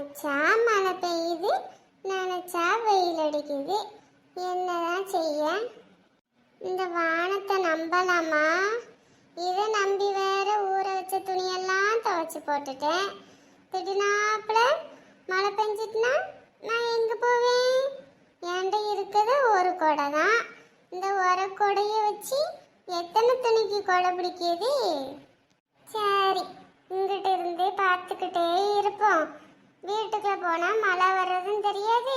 நினைச்சா மழை பெய்யுது நினைச்சா வெயில் அடிக்குது. என்னதான் செய்ய? இந்த வானத்தை நம்பலாமா? இதை நம்பி வேற ஊற வச்ச துணியெல்லாம் துவைச்சி போட்டுட்டேன். திடீர்னாப்புல மழை பெஞ்சிட்டுனா நான் எங்க போவேன்? என்கிட்ட இருக்கிறது ஒரு கொடை தான். இந்த ஒரு கொடையை வச்சு எத்தனை துணிக்கு கொடை பிடிக்குது? சரி இங்கிட்ட இருந்தே பார்த்துக்கிட்டே இருப்போம். வீட்டுக்குள்ள போனா மழை வர்றதும் தெரியாது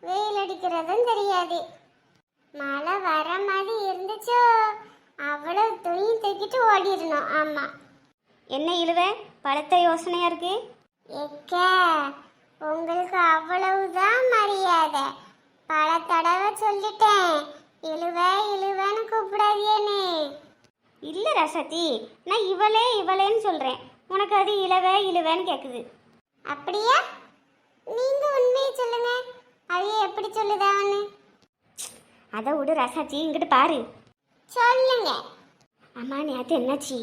வெயில் அடிக்கிறதும் தெரியாது. மழை வர மாதிரி இருந்துச்சோ அவ்வளவு துணி தூக்கிட்டு ஓடிடணும். ஆமா. என்ன இழுவ? பழத்த யோசனையா இருக்கு. எக்க உங்களுக்கு அவ்வளவுதான் மரியாதை. பல தடவை சொல்லிட்டேன் இழுவ இழுவன்னு கூப்பிடாதேன்னு இல்ல ரசதி நான் இவளே இவளேன்னு சொல்றேன். உனக்கு அது இளவ இழுவன்னு கேக்குது. அப்படியா நீங்க உண்மையை சொல்லுங்க அது எப்படி சொல்லுதான்னு. அதை விடு ரசாச்சி இங்கிட்டு பாரு. சொல்லுங்க. அம்மா நேத்து என்னாச்சு?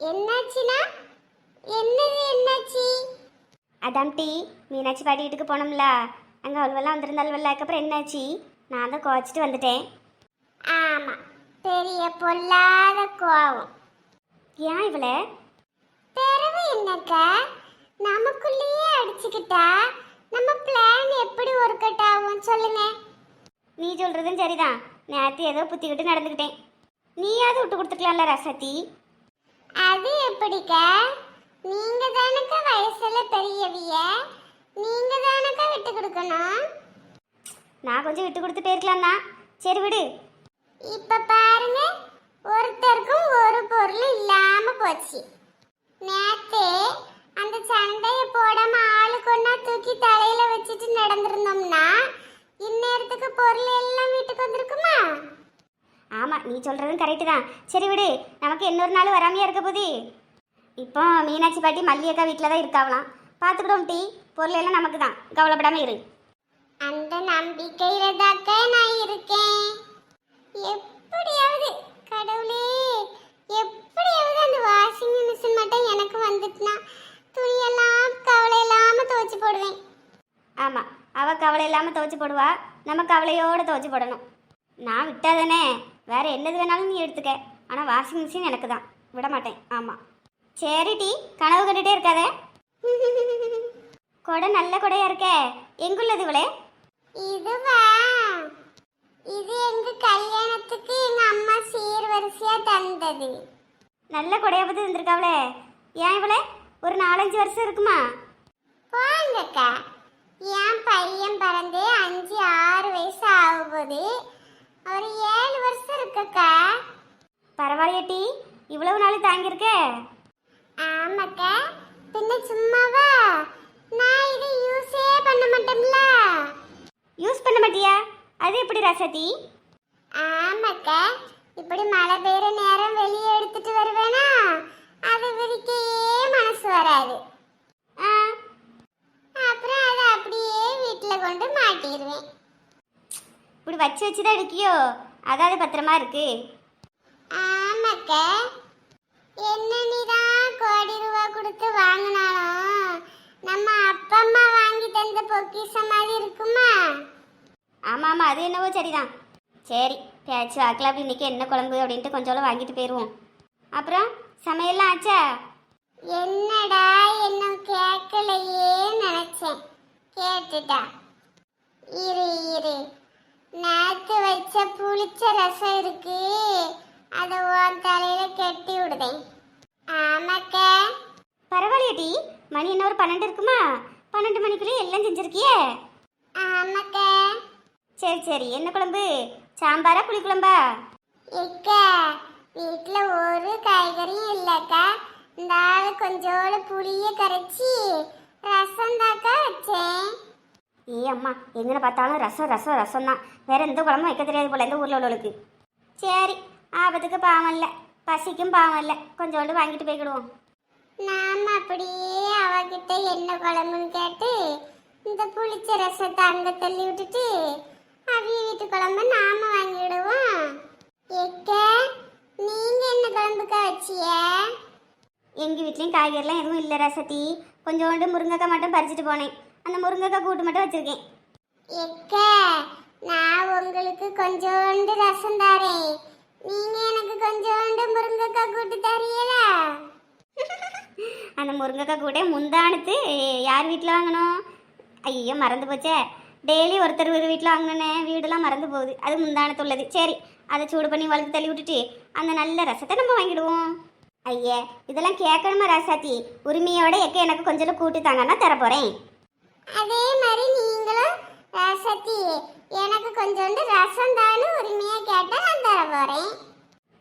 என்னாச்சுன்னா என்னது என்னாச்சு? அதாம் டீ மீனாட்சி பாட்டி வீட்டுக்கு போனோம்ல. அங்கே அவள்வெல்லாம் வந்திருந்தாள்வல்ல. அதுக்கப்புறம் என்னாச்சு? நான் தான் குவச்சிட்டு வந்துட்டேன். ஆமா பெரிய பொல்லாத கோவம். ஏன் இவளை? பிறவு என்னக்கா? நமக்குள்ளேயே அடிச்சுக்கிட்டா? ஆகும் சொல்லுங்க. நீ சொல்கிறதும் சரிதான். நேற்று ஏதோ புத்திக்கிட்டு நடந்துக்கிட்டேன். நீயாவது விட்டு கொடுத்துக்கலாம்ல ரசத்தி அது எப்படிக்கா? நீங்க தானக்கா வயசுல பெரியவிய? நீங்க தானக்கா விட்டு கொடுக்கணும்? நான் கொஞ்சம் விட்டு கொடுத்து போயிருக்கலாம் தான். சரி விடு. இப்ப பாருங்க ஒருத்தருக்கும் ஒரு பொருள் இல்லாம போச்சு. நேத்து அந்த சண்டைய போடாம ஆளுக்கு ஒண்ணா தூக்கி தலையில வச்சுட்டு நடந்திருந்தோம்னா இந்நேரத்துக்கு பொருள் எல்லாம் வீட்டுக்கு வந்திருக்குமா ஆமாம் நீ சொல்கிறதும் கரெக்டு தான். சரி விடு நமக்கு இன்னொரு நாள் வராமையா இருக்க போது இப்போ மீனாட்சி பாட்டி மல்லியக்கா வீட்டில் தான் இருக்காவலாம். பார்த்துக்கிட்டோம் டீ பொருள் எல்லாம் நமக்கு தான். கவலைப்படாமல் இரு. அந்த நம்பிக்கையில தாக்க நான் இருக்கேன். எப்படியாவது கடவுளே எப்படியாவது அந்த வாஷிங் மிஷின் மட்டும் எனக்கு வந்துட்டுனா துணியெல்லாம் கவலை இல்லாம துவைச்சு போடுவேன். ஆமாம் அவள் கவலை இல்லாமல் துவைச்சு போடுவா. நம்ம கவலையோடு துவைச்சு போடணும். நான் விட்டாதானே வேற என்னது வேணாலும் நீ எடுத்துக்க. ஆனால் வாஷிங் மிஷின் எனக்கு தான் விட மாட்டேன் ஆமாம் சரி டீ கனவு கண்டுட்டே இருக்காதே. கொடை நல்ல கொடையா இருக்கே. எங்குள்ளது இவளே? இதுவா? இது எங்க கல்யாணத்துக்கு எங்க அம்மா சீர்வரிசையா தந்தது. நல்ல கொடையா பார்த்து இருந்திருக்காவளே ஏன் இவளே? ஒரு நாலஞ்சு வருஷம் இருக்குமா? போங்கக்கா. என் பையன் பரவாயில்லையே டீ. இவ்வளவு நாள் தாங்கியிருக்கே? ஆமாக்கா. பின்ன சும்மாவா? நான் இதை யூஸே பண்ண மாட்டேன்ல யூஸ் பண்ண மாட்டியா? அது எப்படி ரசதி ஆமாக்கா. இப்படி மழை பெய்யுற நேரம் வெளியே எடுத்துட்டு வருவேனா? அது விரிக்கையே மனசு வராது. ஆ. அப்புறம் அதை அப்படியே வீட்டில் கொண்டு மாட்டிடுவேன். இப்படி வச்சு வச்சு தான் இருக்கியோ அதாவது பத்திரமா இருக்கு. ஆமாக்கா. என்ன நீதான் கோடி ரூபா கொடுத்து வாங்கினாலும் நம்ம அப்பா அம்மா வாங்கி தந்த பொக்கிஷம் மாதிரி இருக்குமா? ஆமாம் ஆமாம் அது என்னவோ சரிதான். சரி பேச்சு வாக்கில் அப்படி இன்னைக்கு என்ன குழம்பு அப்படின்ட்டு கொஞ்சம் வாங்கிட்டு போயிடுவோம் அப்புறம் சமையல்லாம் ஆச்சா? என்னடா இன்னும் கேட்கலையே நினைச்சேன். கேட்டுட்டா இரு இரு நேத்து வச்ச புளிச்ச ரசம் இருக்கு அதை உன் தலையில கட்டி விடுதேன் ஆமாக்கா பரவாயில்லையே டீ மணி என்ன ஒரு பன்னெண்டு இருக்குமா? பன்னெண்டு மணிக்குள்ளே எல்லாம் செஞ்சிருக்கியே? ஆமாக்கா. சரி சரி. என்ன குழம்பு? சாம்பாரா புளிக்குழம்பா எக்கா வீட்டில் ஒரு காய்கறியும் இல்லைக்கா. இந்த ஆள் கொஞ்சோடு புளிய கரைச்சி ரசம் தாக்கா வச்சேன். ஏ அம்மா. எங்கே பார்த்தாலும் ரசம் ரசம் ரசம் தான் வேற எந்த குழம்பும் வைக்க தெரியாது போல இந்த ஊரில் உள்ளவளுக்கு. சரி ஆபத்துக்கு பாவம் இல்லை. பசிக்கும் பாவம் இல்லை. கொஞ்சோண்டு வாங்கிட்டு போய்க்கிடுவோம். நாம அப்படியே அவகிட்ட என்ன குழம்புன்னு கேட்டு இந்த புளிச்ச ரசத்தை அங்க தள்ளி விட்டுட்டு அவிய வீட்டு குழம்பு நாம வாங்கிடுவோம். எக்க நீங்க என்ன குழம்புக்கா வச்சிய? எங்கள் வீட்லேயும் காய்கறிலாம் எதுவும் இல்லை ரசத்தி. கொஞ்சோண்டு முருங்கைக்காய் மட்டும் பறிச்சுட்டு போனேன். அந்த முருங்கைக்காய் கூட்டு மட்டும் வச்சுருக்கேன். எக்க நான் உங்களுக்கு கொஞ்சோண்டு ரசம் தரேன். நீங்க எனக்கு கொஞ்சோண்டு முருங்கைக்காய் கூட்டு தரீங்களா அந்த முருங்கைக்காய் கூட முந்தானத்து யார் வீட்டில் வாங்கணும்? ஐயோ மறந்து போச்சே. டெய்லி ஒருத்தர் ஒரு வீட்டில் வாங்கினோன்னே வீடெல்லாம் மறந்து போகுது. அது முந்தானத்து உள்ளது சரி அதை சூடு பண்ணி வளர்த்து தள்ளி விட்டுட்டு அந்த நல்ல ரசத்தை நம்ம வாங்கிடுவோம். ஐயே இதெல்லாம் கேட்கணுமா ராசாத்தி? உரிமையோட எக்க எனக்கு கொஞ்சம் கூட்டு தாங்கன்னா தரப்போகிறேன் அதே மாதிரி நீங்களும் ரசத்தி எனக்கு கொஞ்சோண்டு ரசம் தானு உரிமையா கேட்டா நான் தர போறேன்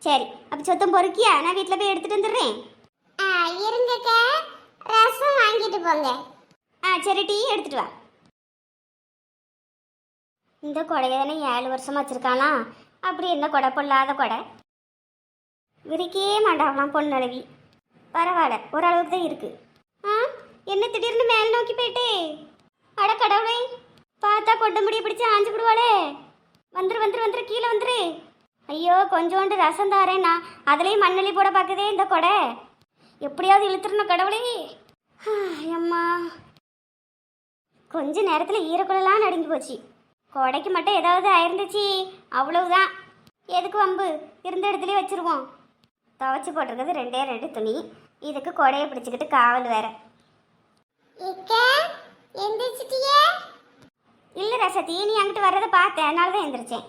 சரி அப்போ சொத்தம் பொறுக்கியா? நான் வீட்டில் போய் எடுத்துகிட்டு வந்துடுறேன். இருங்கக்க ரசம் வாங்கிட்டு போங்க. ஆ சரி டீ எடுத்துட்டு வா. இந்த கொடையை தானே ஏழு வருஷம் வச்சிருக்கானா? அப்படி என்ன கொடை? பொல்லாத கொடை. விரிக்கே மாட்டாங்களாம் பொண்ணழகி பரவாயில்ல ஓரளவுக்கு தான் இருக்கு. ஆ என்ன திடீர்னு மேலே நோக்கி போயிட்டே? அட கடவுளே பார்த்தா கொண்டு முடிய பிடிச்சி ஆஞ்சு விடுவாளே வந்துரு வந்துரு வந்துரு கீழே வந்துரு. ஐயோ கொஞ்சோண்டு ரசம் தாரேண்ணா. அதுலேயும் மண்ணலி போட பார்க்குதே இந்த கொடை. எப்படியாவது இழுத்துறணும் கடவுளே. அம்மா. கொஞ்ச நேரத்தில் ஈரக்குழலாம் நடுங்கி போச்சு. கொடைக்கு மட்டும் ஏதாவது ஆயிருந்துச்சு அவ்வளவுதான். எதுக்கு வம்பு? இருந்த இடத்துலயே வச்சிருவோம். துவைச்சி போட்டிருக்கிறது ரெண்டே ரெண்டு துணி. இதுக்கு கொடையை பிடிச்சிக்கிட்டு காவல் வேற. இல்லை ரசதி நீ அங்கிட்டு வர்றதை பார்த்தேன். அதனால தான் எந்திரிச்சேன்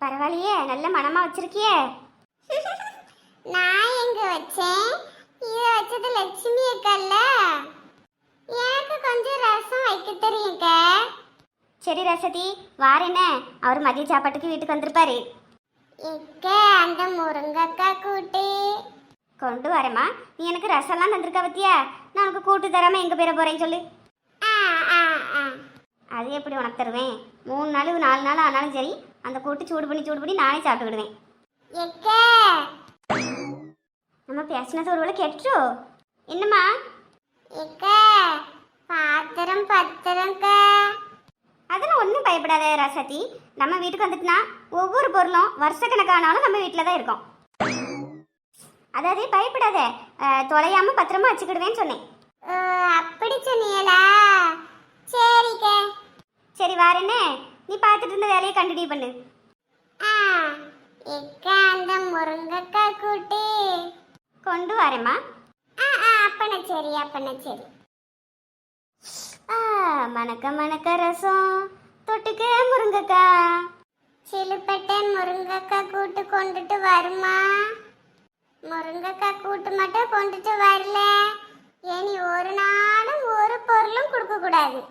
பரவாயில்லையே நல்ல மனமா வச்சிருக்கியே. நான் எங்க வச்சேன்? இது வச்சது லட்சுமி அக்கல்ல எனக்கு கொஞ்சம் ரசம் வைக்க தெரியுங்க சரி ரசதி வாரேன்ன அவர் மதிய சாப்பாட்டுக்கு வீட்டுக்கு வந்திருப்பாரு. எக்க அந்த முருங்கக்காய் கூட்டு. கொண்டு வரேம்மா. நீ எனக்கு ரசம்லாம் தந்திருக்க பத்தியா? நான் உனக்கு கூட்டு தராம எங்க போயிட போறேன்னு சொல்லு. அது எப்படி உனக்கு தருவேன்? மூணு நாள் நாலு நாள் ஆனாலும் சரி அந்த கூட்டு சூடு பண்ணி சூடு பண்ணி நானே சாப்பிட்டுக்கிடுவேன். நம்ம பேசினது ஒரு வேளை கேட்டுச்சோ என்னம்மா பாத்திரம் பத்திரம்க்க அதெல்லாம் ஒன்றும் பயப்படாத ராசாத்தி. நம்ம வீட்டுக்கு வந்துட்டுனா ஒவ்வொரு பொருளும் வருஷக்கணக்கானாலும் நம்ம வீட்டில் தான் இருக்கோம். அதாவது பயப்படாத தொலையாம பத்திரமா வச்சுக்கிடுவேன்னு சொன்னேன். அப்படி சொன்னீங்களா? சரிக்க. சரி வாரேன்னு. நீ பார்த்துட்டு இருந்த வேலையை கண்டினியூ பண்ணு. ஆ. எக்க அந்த முருங்கக்காய் கூட்டு. கொண்டு வரேம்மா. ஆ ஆ அப்பன சரி அப்பன சரி. ஆ, மணக்க மணக்க ரசம் தொட்டுக்க முருங்கக்காய் சிலுப்பட்டை முருங்கக்காய் கூட்டு கொண்டுட்டு வருமா முருங்கக்காய் கூட்டு மட்டும் கொண்டுட்டு வரல. இனி ஒரு நாளும் ஒரு பொருளும் கொடுக்க கூடாது.